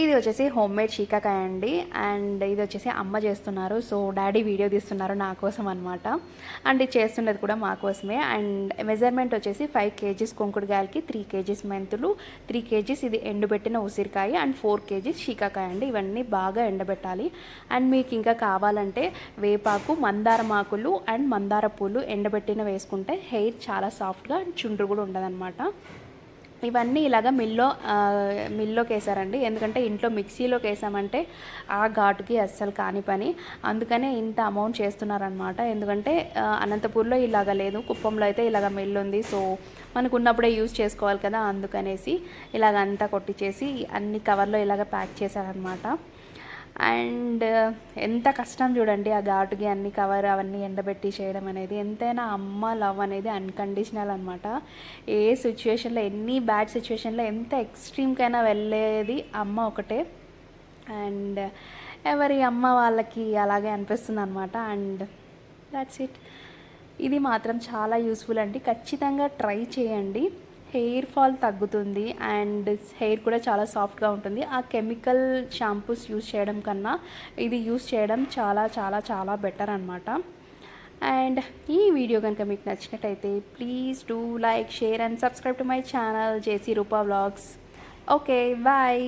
ఇది వచ్చేసి home made చీకాకాయ అండి. అండ్ ఇది వచ్చేసి అమ్మ చేస్తున్నారు. సో డాడీ వీడియో తీస్తున్నారు నా కోసం అనమాట అండ్ ఇది చేస్తున్నది కూడా మా కోసమే. అండ్ మెజర్మెంట్ వచ్చేసి ఫైవ్ కేజీస్ కొంకుడుగాయలకి త్రీ కేజీస్ మెంతులు త్రీ కేజీస్ ఇది ఎండబెట్టిన ఉసిరికాయ అండ్ ఫోర్ కేజీస్ చీకాకాయ అండి. ఇవన్నీ బాగా ఎండబెట్టాలి. అండ్ మీకు ఇంకా కావాలంటే వేపాకు మందార ఆకులు అండ్ మందార పూలు ఎండబెట్టిన వేసుకుంటే హెయిర్ చాలా సాఫ్ట్గా అండ్ చుండ్రు కూడా ఉండదన్నమాట. ఇవన్నీ ఇలాగ మిల్లో మిల్లోకి వేసారండి ఎందుకంటే ఇంట్లో మిక్సీలోకి వేసామంటే ఆ ఘాటుకి అస్సలు కాని పని. అందుకనే ఇంత అమౌంట్ చేస్తున్నారనమాట ఎందుకంటే అనంతపూర్లో ఇలాగ లేదు. కుప్పంలో అయితే ఇలాగ మిల్ ఉంది సో మనకు ఉన్నప్పుడే యూజ్ చేసుకోవాలి కదా అందుకనేసి ఇలాగ అంతా కొట్టించేసి అన్ని కవర్లో ఇలాగ ప్యాక్ చేశారనమాట అండ్ ఎంత కష్టం చూడండి ఆ ఘాటుకి అన్ని కవర్ అవన్నీ ఎండబెట్టి చేయడం అనేది. ఎంతైనా అమ్మ లవ్ అనేది అన్కండిషనల్ అనమాట ఏ సిచ్యువేషన్లో ఎన్ని బ్యాడ్ సిచ్యువేషన్లో ఎంత ఎక్స్ట్రీమ్కైనా వెళ్ళేది అమ్మ ఒకటే. అండ్ ఎవరి అమ్మ వాళ్ళకి అలాగే అనిపిస్తుంది అనమాట అండ్ దాట్స్ ఇట్ ఇది మాత్రం చాలా యూస్ఫుల్ అండి. ఖచ్చితంగా ట్రై చేయండి. హెయిర్ ఫాల్ తగ్గుతుంది అండ్ హెయిర్ కూడా చాలా సాఫ్ట్గా ఉంటుంది. ఆ కెమికల్ షాంపూస్ యూస్ చేయడం కన్నా ఇది యూస్ చేయడం చాలా చాలా చాలా బెటర్ అనమాట అండ్ ఈ వీడియో కనుక మీకు నచ్చినట్టయితే please do like share and subscribe to my channel JC Roopa vlogs. Okay bye.